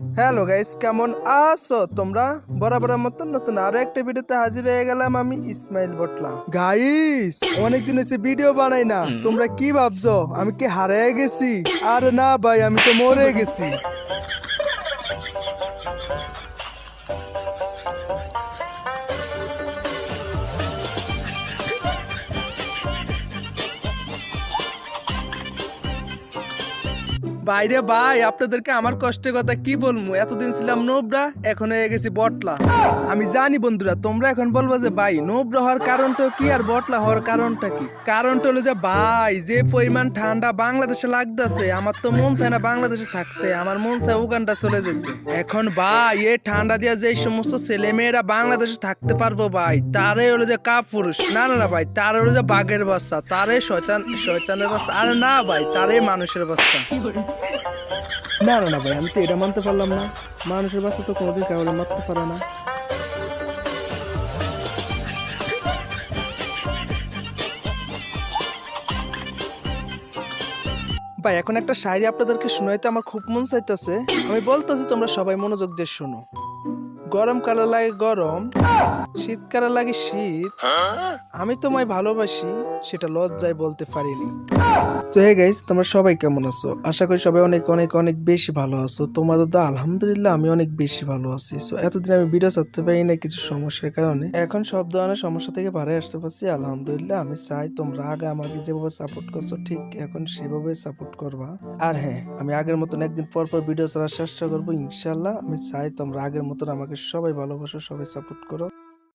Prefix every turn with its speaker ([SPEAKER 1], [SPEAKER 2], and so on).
[SPEAKER 1] Hello guys কেমন আছো? তোমরা বরাবরের মতন নতুন আরও একটা ভিডিওতে হাজির হয়ে গেলাম আমি ইসমাইল বটলা। গাইস অনেকদিন হয়েছে ভিডিও বানাই না। তোমরা কি ভাবছ? আমি কি হারিয়ে গেছি? আর না ভাই আমি তো মরে গেছি। বাইরে ভাই, আপনাদেরকে আমার কষ্টের কথা কি বলব এতদিন ছিলাম নোবরা, এখন হয়ে গেছি বটলা। আমি জানি বন্ধুরা, তোমরা এখন বলব যে ভাই, নোবরা হওয়ার কারণটা কি আর বটলা হওয়ার কারণটা কি? কারণটা হলো যে ভাই, যে পরিমাণ ঠান্ডা বাংলাদেশে লাগতেছে, আমার তো মন চায় না বাংলাদেশে থাকতে, আমার মন চায় উগান্ডা চলে যেতে। এখন ভাই, এ ঠান্ডা দিয়া যে সমস্ত ছেলে মেয়েরা বাংলাদেশে থাকতে পারব ভাই তারে হলো যে কাপুরুষ। না না না ভাই, তার হলো যে বাঘের বাচ্চা তারে শয়তান, শয়তানের বাচ্চা। আর না ভাই তারে মানুষের বাচ্চা। না না না ভাই, আমি তো এটা মানতে পারলাম না। মানুষের বাচ্চা তো কোনোদিন কাউরে মারতে পারে না। ভাই, এখন একটা শায়রি আপনাদেরকে শোনাইতে আমার খুব মন চাইতেছে। আমি বলতেছি তোমরা সবাই মনোযোগ দিয়ে শোনো। গরমকালে লাগে গরম শীতকালে লাগে শীত। আমি তোমায় ভালোবাসি, সেটা লজ্জায় বলতে পারিনি। তো হে গাইস তোমরা সবাই কেমন আছো? আশা করি সবাই অনেক অনেক অনেক বেশি ভালো আছো। তোমাদের তো আলহামদুলিল্লাহ, আমি অনেক বেশি ভালো আছি। সো এতদিন আমি ভিডিও ছাড়তে পারি না কিছু সমস্যার কারণে। এখন সব ধরনের সমস্যা থেকে পারে আসতে পারছি। আলহামদুলিল্লাহ, আমি চাই তোমরা আগে আমাকে যেভাবে সাপোর্ট করছ, ঠিক এখন সেভাবে সাপোর্ট করবা। আর হ্যাঁ আমি আগের মতন একদিন পর পর ভিডিও ছাড়ার চেষ্টা করব ইনশাল্লাহ আমি চাই তোমরা আগের মতন আমাকে সবাই ভালোবাসো সবাই সাপোর্ট করো।